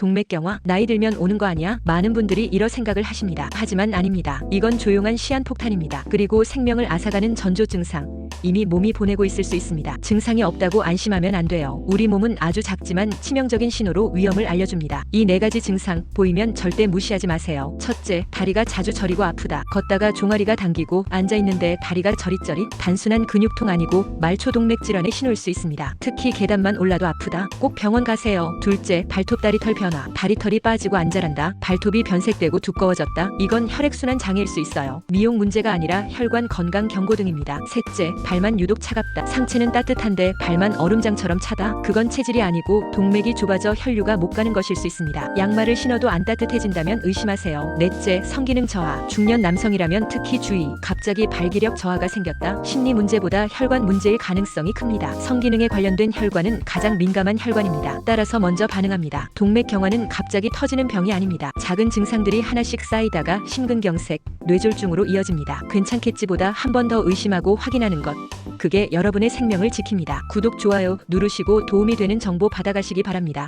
동맥경화 나이 들면 오는 거 아니야? 많은 분들이 이런 생각을 하십니다. 하지만 아닙니다. 이건 조용한 시한폭탄입니다. 그리고 생명을 앗아가는 전조 증상. 이미 몸이 보내고 있을 수 있습니다. 증상이 없다고 안심하면 안 돼요. 우리 몸은 아주 작지만 치명적인 신호로 위험을 알려줍니다. 이 네 가지 증상 보이면 절대 무시하지 마세요. 첫째, 다리가 자주 저리고 아프다. 걷다가 종아리가 당기고 앉아 있는데 다리가 저릿저릿. 단순한 근육통 아니고 말초동맥 질환의 신호일 수 있습니다. 특히 계단만 올라도 아프다. 꼭 병원 가세요. 둘째, 발톱 다리털 변화. 다리털이 빠지고 안 자란다. 발톱이 변색되고 두꺼워졌다. 이건 혈액순환 장애일 수 있어요. 미용 문제가 아니라 혈관 건강 경고 등입니다. 셋째, 발만 유독 차갑다. 상체는 따뜻한데 발만 얼음장처럼 차다. 그건 체질이 아니고 동맥이 좁아져 혈류가 못 가는 것일 수 있습니다. 양말을 신어도 안 따뜻해진다면 의심하세요. 넷째, 성기능 저하. 중년 남성이라면 특히 주의. 갑 자기 발기력 저하가 생겼다. 심리 문제보다 혈관 문제일 가능성이 큽니다. 성기능에 관련된 혈관은 가장 민감한 혈관입니다. 따라서 먼저 반응합니다. 동맥경화는 갑자기 터지는 병이 아닙니다. 작은 증상들이 하나씩 쌓이다가 심근경색, 뇌졸중으로 이어집니다. 괜찮겠지보다 한 번 더 의심하고 확인하는 것. 그게 여러분의 생명을 지킵니다. 구독, 좋아요 누르시고 도움이 되는 정보 받아가시기 바랍니다.